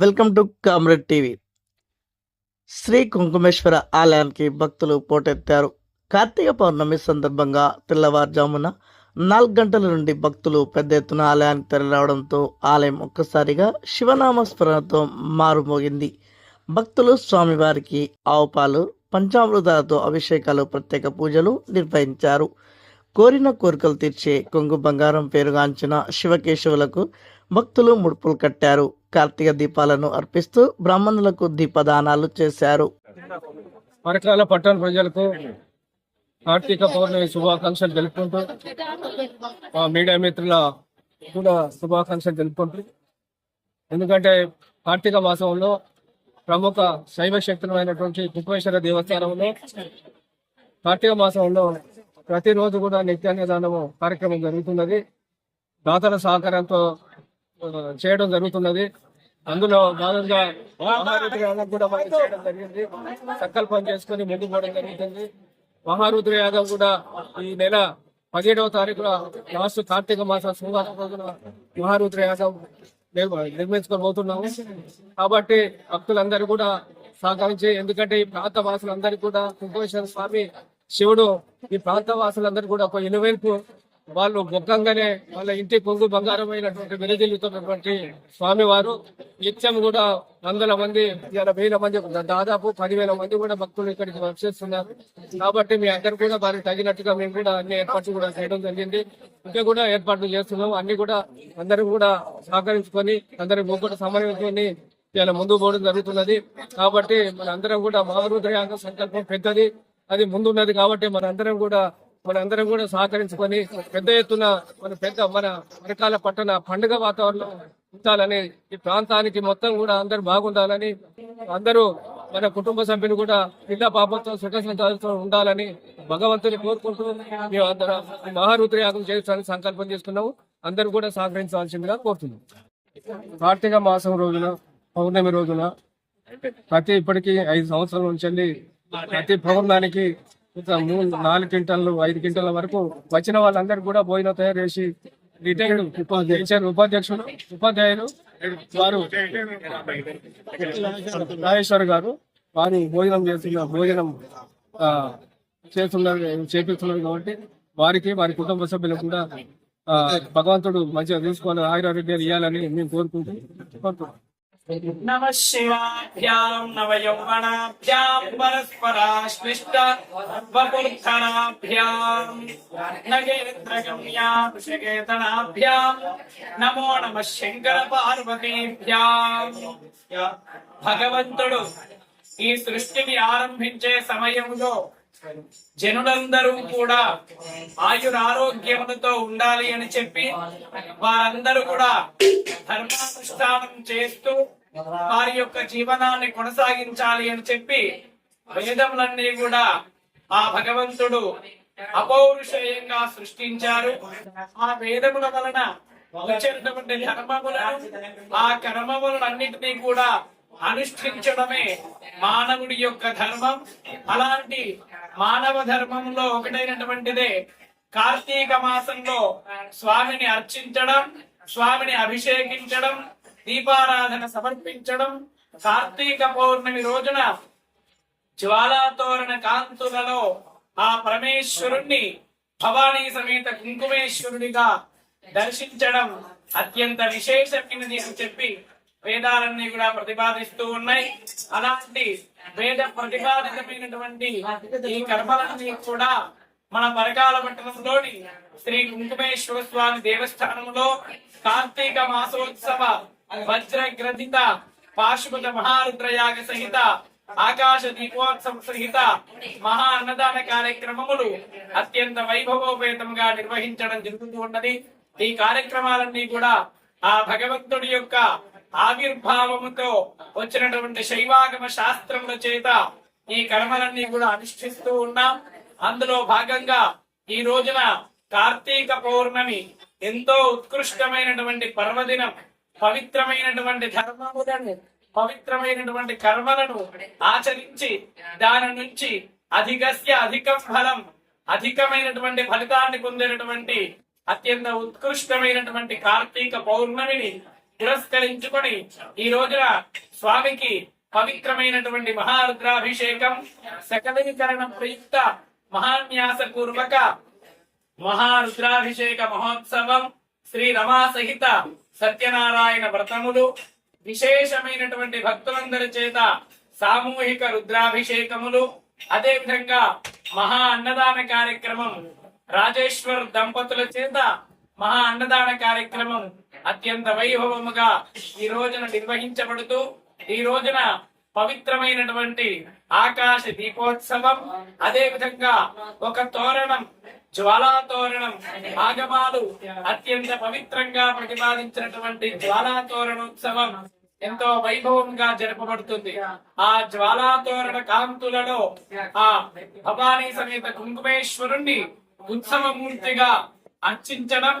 Welcome to comrade TV. Shri Kunkumeshwara ఆలయానికి భక్తులు పోటెత్తారు. కార్తీక పౌర్ణమి సందర్భంగా తెల్లవారుజామున నాలుగు గంటల నుండి భక్తులు పెద్ద ఎత్తున ఆలయానికి తరలిరావడంతో ఆలయం ఒక్కసారిగా శివనామ స్మరణతో మారుమోగింది. భక్తులు స్వామివారికి ఆవుపాలు పంచామృతాలతో అభిషేకాలు ప్రత్యేక పూజలు నిర్వహించారు. కోరిన కోరికలు తీర్చే కొంగు బంగారం పేరుగాంచిన శివకేశవులకు భక్తులు ముడుపులు కట్టారు. కార్తీక దీపాలను అర్పిస్తూ బ్రాహ్మణులకు దీపదానాలు చేశారు. పరికరాల పట్టణ ప్రజలకు కార్తీక పౌర్ణమి శుభాకాంక్షలు తెలుపుకుంటూ మా మీడియా మిత్రుల కూడా శుభాకాంక్షలు తెలుపుకుంటూ ఎందుకంటే కార్తీక మాసంలో ప్రముఖ శైవ శక్తులమైనటువంటి కుక్వేశ్వర దేవస్థానంలో కార్తీక మాసంలో ప్రతిరోజు కూడా నిత్యాన్నదానము కార్యక్రమం జరుగుతున్నది. దాతల సహకారంతో చేయడం జరుగుతున్నది. అందులో భాగంగా యాగం కూడా మనం చేయడం జరిగింది. సంకల్పం చేసుకుని ముందుకు పోవడం జరుగుతుంది. మహారుద్రయాగం కూడా ఈ నెల పదిహేడవ తారీఖున లాస్ట్ కార్తీక మాసం సోమవారం రోజున మహారుద్రయాగం నిర్మ- నిర్మించుకోబోతున్నాము కాబట్టి భక్తులందరూ కూడా సహకరించి ఎందుకంటే ఈ ప్రాంత వాసులందరికీ కూడా కుంభేశ్వర స్వామి శివుడు ఈ ప్రాంత వాసులందరూ కూడా ఒక ఇనువైపు వాళ్ళు మొక్కంగానే వాళ్ళ ఇంటి కొంగు బంగారమైనటువంటి విరజిల్లుతున్నటువంటి స్వామివారు. నిత్యం కూడా వందల మంది వేల మంది దాదాపు పదివేల మంది కూడా భక్తులు ఇక్కడికి వచ్చేస్తున్నారు కాబట్టి మీ అందరు కూడా వారికి తగినట్టుగా మేము కూడా అన్ని ఏర్పాట్లు కూడా చేయడం జరిగింది. ఇంకా కూడా ఏర్పాట్లు చేస్తున్నాం. అన్ని కూడా అందరూ కూడా సహకరించుకొని అందరి కూడా సమన్వయించుకొని ఇలా ముందు పోవడం జరుగుతున్నది. కాబట్టి మన అందరం కూడా మహృదయాంగ సంకల్పం పెద్దది. అది ముందున్నది కాబట్టి మన అందరం కూడా మన అందరం కూడా సహకరించుకొని పెద్ద ఎత్తున మన పెద్ద మన వరకాల పట్టణ పండుగ వాతావరణం ఉండాలని ఈ ప్రాంతానికి మొత్తం కూడా అందరు బాగుండాలని అందరూ మన కుటుంబ సభ్యులు కూడా పిల్ల పాపంతో సుఖ సంతాలతో ఉండాలని భగవంతుని కోరుకుంటూ మేము అందరం ఈ మహారుద్ర యాగం చేయడానికి సంకల్పం చేసుకున్నాము అందరూ కూడా సహకరించాల్సిందిగా కోరుతున్నాం. కార్తీక మాసం రోజున పౌర్ణమి రోజున ప్రతి ఇప్పటికీ ఐదు సంవత్సరాల నుంచి ప్రతి పౌర్ణానికి మూడు నాలుగు క్వింటల్ ఐదు క్వింటల్ వరకు వచ్చిన వాళ్ళందరూ కూడా భోజనం తయారు చేసి రిటైర్డ్ ఉపాధ్యక్షులు ఉపాధ్యక్షులు ఉపాధ్యాయులు వారు రాజేశ్వర్ గారు వారు భోజనం చేస్తున్న భోజనం ఆ, చేస్తున్నారు చేపిస్తున్నారు కాబట్టి వారికి వారి కుటుంబ సభ్యులు కూడా భగవంతుడు మంచిగా తీసుకొని ఆయురారోగ్యాలు ఇవ్వాలని మేము కోరుకుంటూ కోరుతున్నాం నమ శివాభ్యాం నవ యౌవనాభ్యాం పరస్పరాశ్లిష్ట వపుర్ధనాభ్యాం నగేంద్రగమ్యాభిషేకేతనాభ్యాం నమో నమ శంకర పార్వతీభ్యాం భగవంతుడు ఈ సృష్టిని ఆరంభించే సమయంలో జనులందరూ కూడా ఆయురారోగ్యములతో ఉండాలి అని చెప్పి వారందరూ కూడా ధర్మానుష్ఠానం చేస్తూ వారి యొక్క జీవనాన్ని కొనసాగించాలి అని చెప్పి వేదములన్నీ కూడా ఆ భగవంతుడు అపౌరుషేయంగా సృష్టించారు. ఆ వేదముల వలన వచ్చేటువంటి ధర్మములను ఆ కర్మములన్నింటినీ కూడా అనుష్ఠించడమే మానవుడి యొక్క ధర్మం. అలాంటి మానవ ధర్మంలో ఒకటైనటువంటిదే కార్తీక మాసంలో స్వామిని అర్చించడం స్వామిని అభిషేకించడం దీపారాధన సమర్పించడం కార్తీక పౌర్ణమి రోజున జ్వాలాతోరణ కాంతులలో ఆ పరమేశ్వరుణ్ణి భవానీ సమేత కుంకుమేశ్వరుడిగా దర్శించడం అత్యంత విశేషమైనది అని చెప్పి వేదాలన్నీ కూడా ప్రతిపాదిస్తూ ఉన్నాయి. అలాంటి వేద ప్రతిపాదితమైనటువంటి ఈ కర్మలన్నీ కూడా మన పరకాల పట్టణంలోని శ్రీ కుంకుమేశ్వర స్వామి దేవస్థానంలో కార్తీక మాసోత్సవ వజ్ర గ్రథిత పాశుపత మహారుద్రయాగ సహిత ఆకాశ దీపోత్సవ సహిత మహా అన్నదాన కార్యక్రమములు అత్యంత వైభవోపేతంగా నిర్వహించడం జరుగుతూ ఉన్నది. ఈ కార్యక్రమాలన్నీ కూడా ఆ భగవంతుడి యొక్క ఆవిర్భావముతో వచ్చినటువంటి శైవాగమ శాస్త్రముల చేత ఈ కర్మలన్నీ కూడా అనుష్ఠిస్తూ ఉన్నాం. అందులో భాగంగా ఈ రోజున కార్తీక పౌర్ణమి ఎంతో ఉత్కృష్టమైనటువంటి పర్వదినం పవిత్రమైనటువంటి ధర్మములను పవిత్రమైనటువంటి కర్మలను ఆచరించి దాని నుంచి అధికస్య అధికం ఫలం అధికమైనటువంటి ఫలితాన్ని పొందినటువంటి అత్యంత ఉత్కృష్టమైనటువంటి కార్తీక పౌర్ణమిని తిరస్కరించుకొని ఈ రోజున స్వామికి పవిత్రమైనటువంటి మహారుద్రాభిషేకం సకలీకరణ ప్రయుక్త మహాన్యాస పూర్వక మహారుద్రాభిషేక మహోత్సవం శ్రీ రమా సహిత సత్యనారాయణ వ్రతములు విశేషమైనటువంటి భక్తులందరి చేత సామూహిక రుద్రాభిషేకములు అదే విధంగా మహా అన్నదాన కార్యక్రమం రాజేశ్వర్ దంపతుల చేత మహా అన్నదాన కార్యక్రమం అత్యంత వైభవముగా ఈ రోజున నిర్వహించబడుతూ ఈ రోజున పవిత్రమైనటువంటి ఆకాశ దీపోత్సవం అదే విధంగా ఒక తోరణం జ్వాలా తోరణం ఆగమాలు అత్యంత పవిత్రంగా ప్రతిపాదించినటువంటి జ్వాలా తోరణోత్సవం ఎంతో వైభవంగా జరపబడుతుంది. ఆ జ్వాలా తోరణ కాంతులలో ఆ భవానీ సమేత కుంకుమేశ్వరుణ్ణి ఉత్సవమూర్తిగా అర్చించడం